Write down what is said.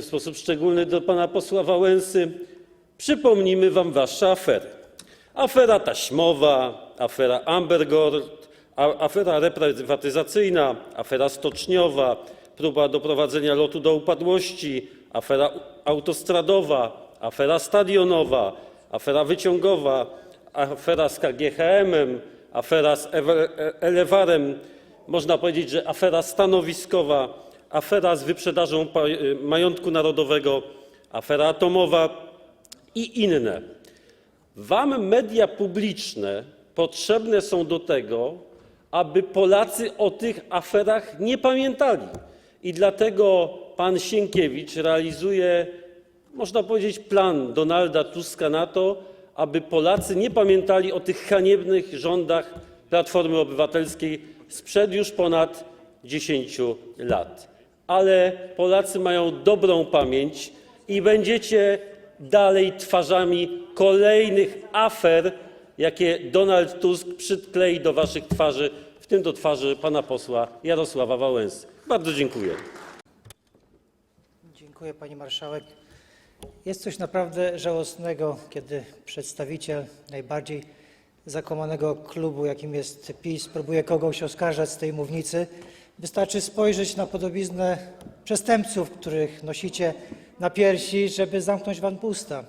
w sposób szczególny do pana posła Wałęsy. Przypomnijmy wam wasze afery. Afera taśmowa, afera Amber Gold, a- afera reprywatyzacyjna, afera stoczniowa, próba doprowadzenia lotu do upadłości, afera autostradowa, afera stadionowa, afera wyciągowa, afera z KGHM-em, afera z E- Elewarem, można powiedzieć, że afera stanowiskowa, afera z wyprzedażą y, majątku narodowego, afera atomowa i inne. Wam media publiczne potrzebne są do tego, aby Polacy o tych aferach nie pamiętali. I dlatego pan Sienkiewicz realizuje, można powiedzieć, plan Donalda Tuska na to, aby Polacy nie pamiętali o tych haniebnych rządach Platformy Obywatelskiej sprzed już ponad 10 lat. Ale Polacy mają dobrą pamięć i będziecie dalej twarzami kolejnych afer, jakie Donald Tusk przyklei do waszych twarzy, w tym do twarzy pana posła Jarosława Wałęsy. Bardzo dziękuję. Dziękuję pani marszałek. Jest coś naprawdę żałosnego, kiedy przedstawiciel najbardziej zakłamanego klubu, jakim jest PiS, próbuje kogoś oskarżać z tej mównicy. Wystarczy spojrzeć na podobiznę przestępców, których nosicie na piersi, żeby zamknąć wam usta.